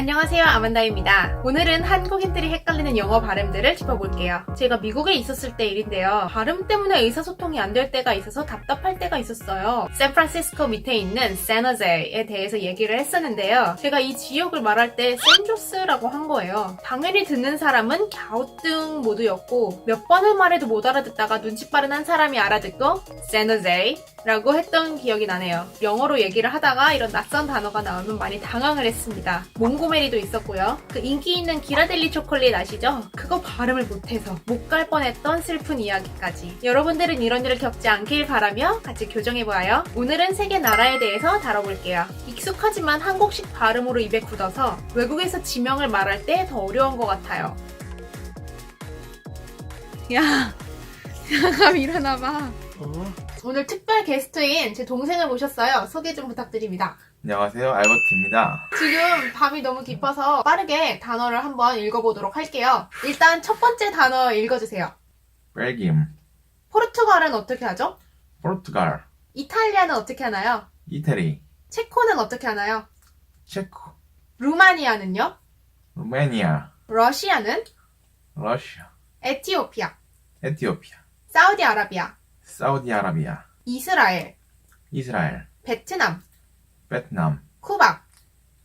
안녕하세요 아만다입니다. 오늘은 한국인들이 헷갈리는 영어 발음들을 짚어볼게요. 제가 미국에 있었을 때 일인데요. 발음 때문에 의사소통이 안 될 때가 있어서 답답할 때가 있었어요. 샌프란시스코 밑에 있는 샌호제에 대해서 얘기를 했었는데요. 제가 이 지역을 말할 때 샌조스라고 한 거예요. 당연히 듣는 사람은 갸우뚱 모두였고 몇 번을 말해도 못 알아듣다가 눈치 빠른 한 사람이 알아듣고 샌호제라고 했던 기억이 나네요. 영어로 얘기를 하다가 이런 낯선 단어가 나오면 많이 당황을 했습니다. 몽고 메리도 있었고요. 그 인기 있는 기라델리 초콜릿 아시죠? 그거 발음을 못해서 못 갈 뻔했던 슬픈 이야기까지. 여러분들은 이런 일을 겪지 않길 바라며 같이 교정해보아요. 오늘은 세개 나라에 대해서 다뤄볼게요. 익숙하지만 한국식 발음으로 입에 굳어서 외국에서 지명을 말할 때 더 어려운 것 같아요. 야, 야감 일어나봐. 어? 오늘 특별 게스트인 제 동생을 모셨어요. 소개 좀 부탁드립니다. 안녕하세요, 알버트입니다. 지금 밤이 너무 깊어서 빠르게 단어를 한번 읽어보도록 할게요. 일단 첫 번째 단어 읽어주세요. 벨기움, 포르투갈은 어떻게 하죠? 포르투갈, 이탈리아는 어떻게 하나요? 이태리, 체코는 어떻게 하나요? 체코, 루마니아는요? 루메니아, 러시아는? 러시아, 에티오피아, 에티오피아, 사우디아라비아, 사우디아라비아, 이스라엘, 이스라엘, 베트남, 베트남, 쿠바,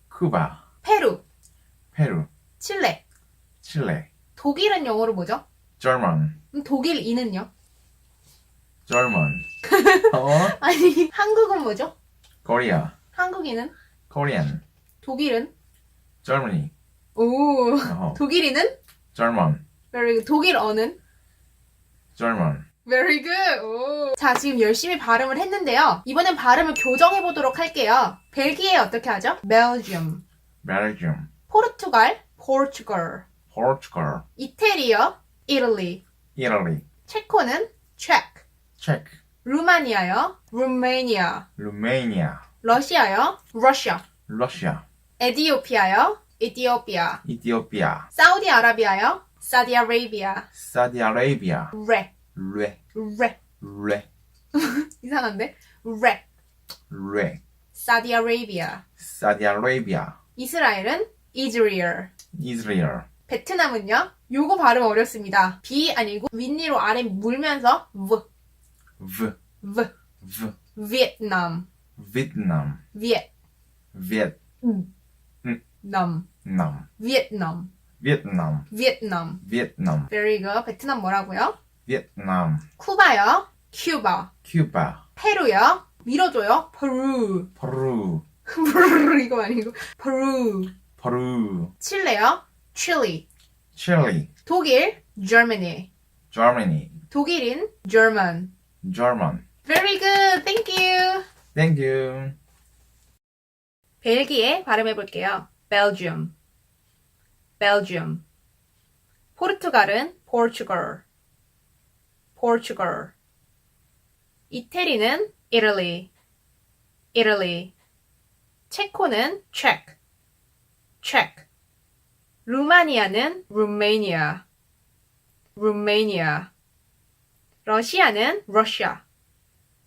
쿠바, 페루, 페루, 칠레, 칠레, 독일은 영어로 뭐죠? 절먼, 그럼 독일 이는요? 절먼, 어? 아니 한국은 뭐죠? 코리아, 한국인은? 코리안, 독일은? 절머니, 오 어, 독일인은? 절먼, Very good. 독일 어는? 절먼, Very good. 오. 자, 지금 열심히 발음을 했는데요. 이번엔 발음을 교정해 보도록 할게요. 벨기에 어떻게 하죠? Belgium. 벨기움, 포르투갈, Portugal. 포르투갈, 이태리요, Italy. 이탈리, 체코는 Czech. 체크, 루마니아요, Romania. 루메니아, 러시아요, Russia. 러시아, 에디오피아요, Ethiopia. 이티오피아, 사우디아라비아요, Saudi Arabia. 사디아라비아, 레, 레, 레. 레, 이상한데? 레. 레, Arabia. 사디아라비아, 이스라엘은 Israel. 이스라엘, 베트남은요? 요거 발음 어렵습니다. B 아니고 윗니로 아래 물면서 V, V, V. V, 베트남, 베트남, 베트, 베트남, 남, 베트남, 베트남, 베트남. 베트남, Very good. 베트남 뭐라고요? 베트남, 쿠바요? 큐바. 쿠바, 페루요? 밀어줘요? 페루. 페루, 페루 이거 아니고 페루. 페루, 칠레요? 칠리. 칠리, 독일? Germany. Germany, 독일인? German. German. Very good. Thank you. Thank you. 벨기에 발음해 볼게요. Belgium. Belgium. 포르투갈은 Portugal. Portugal. 이태리는 Italy. Italy. 체코는 Czech. Czech. 루마니아는 Romania. Romania. 러시아는 Russia.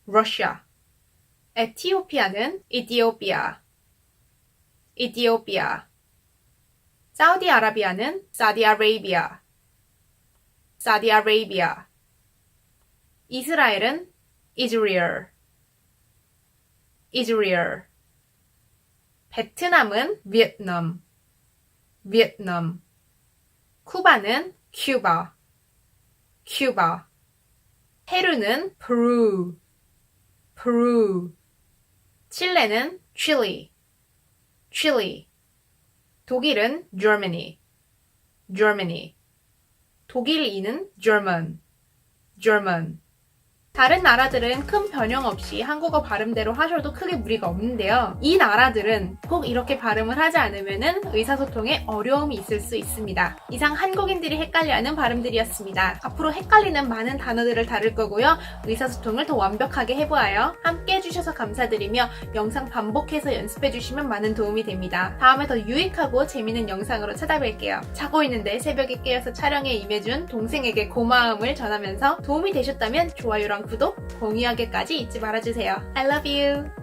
Russia. 에티오피아는 Ethiopia. Ethiopia. 사우디아라비아는 Saudi Arabia. Saudi Arabia. 이스라엘은 Israel. Israel. 베트남은 Vietnam. Vietnam. 쿠바는 Cuba. Cuba. 페루는 Peru. Peru. 칠레는 Chile. Chile. 독일은 Germany. Germany. 독일인은 German. German. 다른 나라들은 큰 변형 없이 한국어 발음대로 하셔도 크게 무리가 없는데요. 이 나라들은 꼭 이렇게 발음을 하지 않으면 의사소통에 어려움이 있을 수 있습니다. 이상 한국인들이 헷갈려하는 발음들이었습니다. 앞으로 헷갈리는 많은 단어들을 다룰 거고요. 의사소통을 더 완벽하게 해보아요. 함께 해주셔서 감사드리며 영상 반복해서 연습해주시면 많은 도움이 됩니다. 다음에 더 유익하고 재밌는 영상으로 찾아뵐게요. 자고 있는데 새벽에 깨어서 촬영에 임해준 동생에게 고마움을 전하면서 도움이 되셨다면 좋아요랑 구독, 공유하기까지 잊지 말아주세요. I love you!